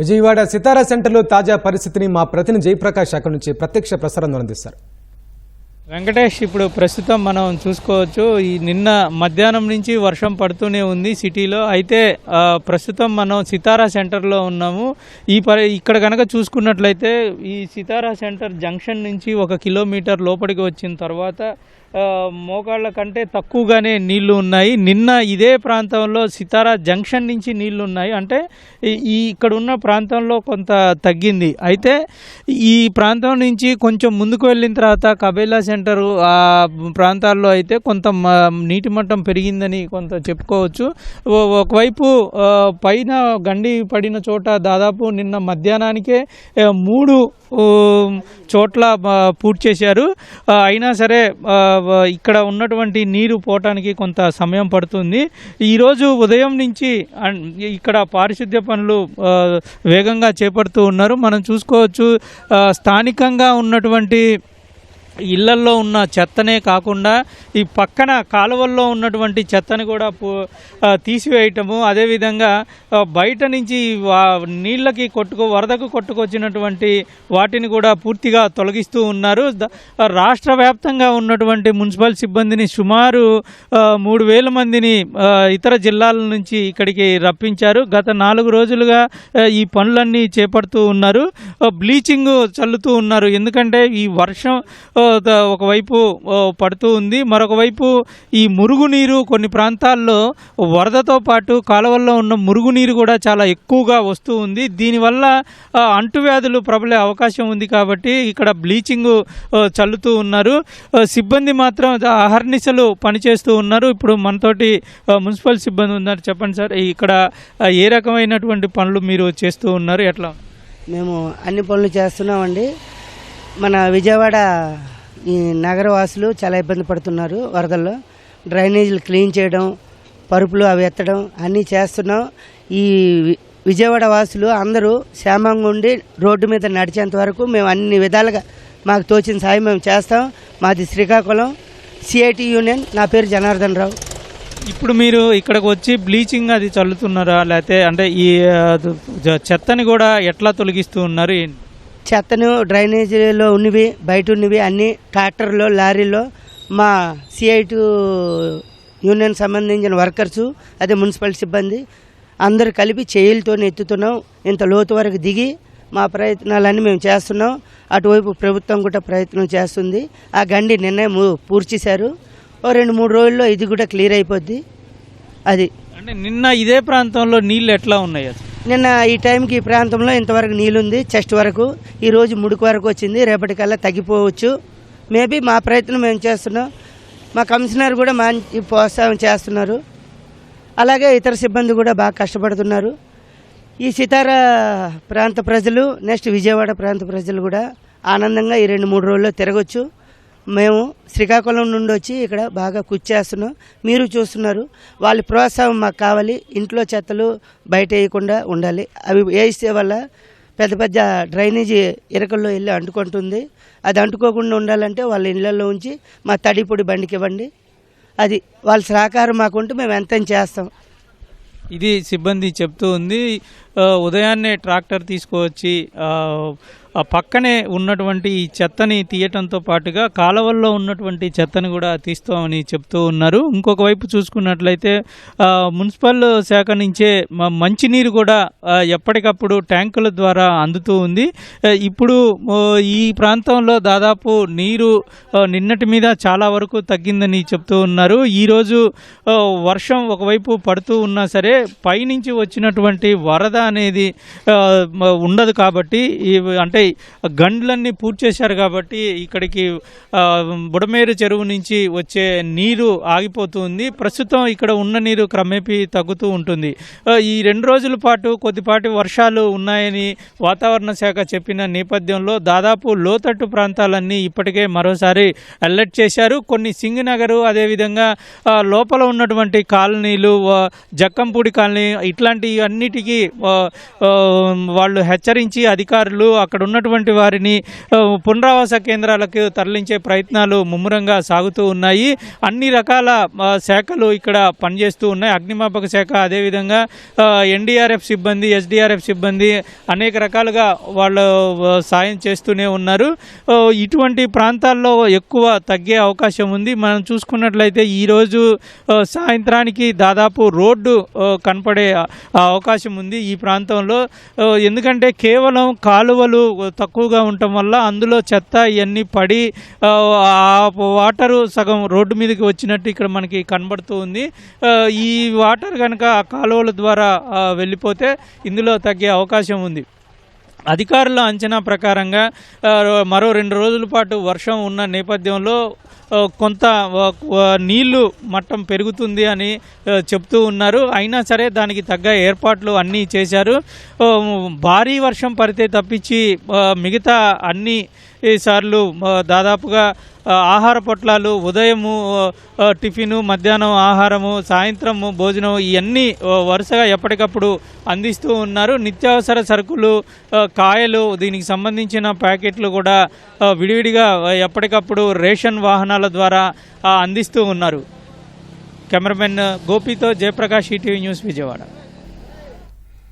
విజయవాడ సితారా సెంటర్లో తాజా పరిస్థితిని మా ప్రతినిధి జయప్రకాష్ అక్కడి నుంచి ప్రత్యక్ష ప్రసారం అందిస్తారు వెంకటేష్ ఇప్పుడు ప్రస్తుతం మనం చూసుకోవచ్చు ఈ నిన్న మధ్యాహ్నం నుంచి వర్షం పడుతూనే ఉంది సిటీలో. అయితే ప్రస్తుతం మనం సితారా సెంటర్లో ఉన్నాము. ఈ పరి ఇక్కడ కనుక చూసుకున్నట్లయితే ఈ సితారా సెంటర్ జంక్షన్ నుంచి ఒక కిలోమీటర్ లోపలికి వచ్చిన తర్వాత మోకాళ్ళ కంటే తక్కువగానే నీళ్ళు ఉన్నాయి. నిన్న ఇదే ప్రాంతంలో సితారా జంక్షన్ నుంచి నీళ్ళు ఉన్నాయి. అంటే ఈ ఇక్కడ ఉన్న ప్రాంతంలో కొంత తగ్గింది. అయితే ఈ ప్రాంతం నుంచి కొంచెం ముందుకు వెళ్ళిన తర్వాత కబేలా సెంటర్ ఆ ప్రాంతాల్లో అయితే కొంత మ- నీటి మట్టం పెరిగిందని కొంత చెప్పుకోవచ్చు. ఒకవైపు పైన గండి పడిన చోట దాదాపు నిన్న మధ్యాహ్నానికే మూడు చోట్ల పూర్తి చేశారు. అయినా సరే ఇక్కడ ఉన్నటువంటి నీరు పోవటానికి కొంత సమయం పడుతుంది. ఈరోజు ఉదయం నుంచి ఇక్కడ పారిశుద్ధ్య పనులు వేగంగా చేపడుతూ ఉన్నారు. మనం చూసుకోవచ్చు స్థానికంగా ఉన్నటువంటి ఇళ్ళల్లో ఉన్న చెత్తనే కాకుండా ఈ పక్కన కాలువల్లో ఉన్నటువంటి చెత్తని కూడా తీసివేయటము. అదేవిధంగా బయట నుంచి వా- నీళ్ళకి కొట్టుకు వరదకు కొట్టుకొచ్చినటువంటి వాటిని కూడా పూర్తిగా తొలగిస్తూ ఉన్నారు. రాష్ట్ర వ్యాప్తంగా ఉన్నటువంటి మున్సిపల్ సిబ్బందిని సుమారు మూడు వేల మందిని ఇతర జిల్లాల నుంచి ఇక్కడికి రప్పించారు. గత నాలుగు రోజులుగా ఈ పనులన్నీ చేపడుతూ ఉన్నారు. బ్లీచింగ్ చల్లుతూ ఉన్నారు. ఎందుకంటే ఈ వర్షం ఒకవైపు పడుతూ ఉంది. మరొక వైపు ఈ మురుగునీరు కొన్ని ప్రాంతాల్లో వరదతో పాటు కాలువల్లో ఉన్న మురుగునీరు కూడా చాలా ఎక్కువగా వస్తూ ఉంది. దీనివల్ల అంటువ్యాధులు ప్రబలే అవకాశం ఉంది కాబట్టి ఇక్కడ బ్లీచింగ్ చల్లుతూ ఉన్నారు. సిబ్బంది మాత్రం అహర్నిశలు పనిచేస్తూ ఉన్నారు. ఇప్పుడు మనతోటి మున్సిపల్ సిబ్బంది ఉన్నారు. చెప్పండి సార్ ఇక్కడ ఏ రకమైనటువంటి పనులు మీరు చేస్తూ ఉన్నారు? ఎట్లా? మేము అన్ని పనులు చేస్తున్నామండి. మన విజయవాడ ఈ నగరవాసులు చాలా ఇబ్బంది పడుతున్నారు వరదల్లో. డ్రైనేజీలు క్లీన్ చేయడం పరుపులు అవి ఎత్తడం అన్నీ చేస్తున్నాం. ఈ విజయవాడ వాసులు అందరూ క్షేమంగా ఉండి రోడ్డు మీద నడిచేంత వరకు మేము అన్ని విధాలుగా మాకు తోచిన సాయం మేము చేస్తాం. మాది శ్రీకాకుళం. CIT union. నా పేరు జనార్దన్ రావు. ఇప్పుడు మీరు ఇక్కడికి వచ్చి బ్లీచింగ్ అది చల్లుతున్నారా? లేకపోతే అంటే ఈ చెత్తని కూడా ఎట్లా తొలగిస్తూ ఉన్నారు చెత్తను డ్రైనేజీలో ఉన్నవి బయట ఉన్నవి అన్ని ట్రాక్టర్లో లారీలో. మా సిఐటు యూనియన్ సంబంధించిన వర్కర్సు అదే మున్సిపల్ సిబ్బంది. అందరు కలిపి చేయిలతో ఎత్తుతున్నాం. ఇంత లోతు వరకు దిగి మా ప్రయత్నాలన్నీ మేము చేస్తున్నాం. అటువైపు ప్రభుత్వం కూడా ప్రయత్నం చేస్తుంది. ఆ గండి నిన్నే పూర్చేశారు ఓ రెండు మూడు రోజుల్లో ఇది కూడా క్లియర్ అయిపోద్ది. అది. అంటే నిన్న ఇదే ప్రాంతంలో నీళ్ళు ఎట్లా ఉన్నాయి అసలు? నిన్న ఈ టైంకి ఈ ప్రాంతంలో ఇంతవరకు నీళ్ళుంది చెస్ట్ వరకు. ఈ రోజు ముడుకు వరకు వచ్చింది రేపటికల్లా తగ్గిపోవచ్చు. మేబీ మా ప్రయత్నం మేము చేస్తున్నాం. మా కమిషనర్ కూడా మంచి ప్రోత్సాహం చేస్తున్నారు. అలాగే ఇతర సిబ్బంది కూడా బాగా కష్టపడుతున్నారు. ఈ సితారా ప్రాంత ప్రజలు నెక్స్ట్ విజయవాడ ప్రాంత ప్రజలు కూడా ఆనందంగా ఈ రెండు మూడు రోజుల్లో తిరగచ్చు. మేము శ్రీకాకుళం నుండి వచ్చి ఇక్కడ బాగా కృషి చేస్తున్నాం. మీరు చూస్తున్నారు. వాళ్ళ ప్రోత్సాహం మాకు కావాలి. ఇంట్లో చెత్తలు బయట వేయకుండా ఉండాలి. అవి వేస్తే వల్ల పెద్ద పెద్ద డ్రైనేజీ ఇరకల్లో వెళ్ళి అంటుకుంటుంది. అది అంటుకోకుండా ఉండాలంటే వాళ్ళ ఇళ్ళల్లో ఉంచి మా తడిపొడి బండికి ఇవ్వండి. అది వాళ్ళ సహకారం మాకుంటే మేము ఎంత చేస్తాం. ఇది సిబ్బంది చెప్తూ ఉంది. ఉదయాన్నే ట్రాక్టర్ తీసుకువచ్చి ఆ, పక్కనే ఉన్నటువంటి ఈ చెత్తని తీయటంతో పాటుగా కాలువల్లో ఉన్నటువంటి చెత్తని కూడా తీస్తామని చెప్తూ ఉన్నారు. ఇంకొక వైపు చూసుకున్నట్లయితే మున్సిపల్ శాఖ నుంచే మంచినీరు కూడా ఎప్పటికప్పుడు ట్యాంకుల ద్వారా అందుతూ ఉంది. ఇప్పుడు ఈ ప్రాంతంలో దాదాపు నీరు నిన్నటి మీద చాలా వరకు తగ్గిందని చెప్తూ ఉన్నారు. ఈరోజు వర్షం ఒకవైపు పడుతూ ఉన్నా సరే పైనుంచి వచ్చినటువంటి వరద అనేది ఉండదు కాబట్టి అంటే అంటే గండ్లన్నీ పూర్తి చేశారు కాబట్టి ఇక్కడికి బుడమేరు చెరువు నుంచి వచ్చే నీరు ఆగిపోతుంది. ప్రస్తుతం ఇక్కడ ఉన్న నీరు క్రమేపీ తగ్గుతూ ఉంటుంది. ఈ రెండు రోజుల పాటు కొద్దిపాటి వర్షాలు ఉన్నాయని వాతావరణ శాఖ చెప్పిన నేపథ్యంలో దాదాపు లోతట్టు ప్రాంతాలన్నీ ఇప్పటికే మరోసారి అలర్ట్ చేశారు. కొన్ని సింగనగరు అదేవిధంగా లోపల ఉన్నటువంటి కాలనీలు జక్కంపూడి కాలనీ ఇట్లాంటి అన్నిటికీ వాళ్ళు హెచ్చరించి అధికారులు అక్కడ ఉన్నటువంటి వారిని పునరావాస కేంద్రాలకు తరలించే ప్రయత్నాలు ముమ్మరంగా సాగుతూ ఉన్నాయి. అన్ని రకాల శాఖలు ఇక్కడ పనిచేస్తూ ఉన్నాయి. అగ్నిమాపక శాఖ అదేవిధంగా ఎన్డీఆర్ఎఫ్ సిబ్బంది ఎస్డీఆర్ఎఫ్ సిబ్బంది అనేక రకాలుగా వాళ్ళు సాయం చేస్తూనే ఉన్నారు. ఇటువంటి ప్రాంతాల్లో ఎక్కువ తగ్గే అవకాశం ఉంది. మనం చూసుకున్నట్లయితే ఈరోజు సాయంత్రానికి దాదాపు రోడ్డు కనపడే అవకాశం ఉంది ఈ ప్రాంతంలో. ఎందుకంటే కేవలం కాలువలు తక్కువగా ఉండటం వల్ల అందులో చెత్త ఇవన్నీ పడి ఆ, వాటరు సగం రోడ్డు మీదకి వచ్చినట్టు ఇక్కడ మనకి కనబడుతూ ఉంది. ఈ వాటర్ కనుక ఆ కాలువల ద్వారా వెళ్ళిపోతే ఇందులో తగ్గే అవకాశం ఉంది. అధికారుల అంచనా ప్రకారంగా మరో రెండు రోజుల పాటు వర్షం ఉన్న నేపథ్యంలో కొంత నీళ్ళు మట్టం పెరుగుతుంది అని చెప్తూ ఉన్నారు. అయినా సరే దానికి తగ్గ ఏర్పాట్లు అన్నీ చేశారు. భారీ వర్షం పడితే తప్పించి మిగతా అన్ని సార్లు దాదాపుగా ఆహార పొట్లాలు ఉదయము టిఫిను మధ్యాహ్నం ఆహారము సాయంత్రము భోజనం ఇవన్నీ వరుసగా ఎప్పటికప్పుడు అందిస్తూ ఉన్నారు. నిత్యావసర సరుకులు కాయలు దీనికి సంబంధించిన ప్యాకెట్లు కూడా విడివిడిగా ఎప్పటికప్పుడు రేషన్ వాహనాల ద్వారా అందిస్తూ ఉన్నారు. కెమెరామెన్ గోపితో జయప్రకాష్ ఈటీవీ న్యూస్ విజయవాడ.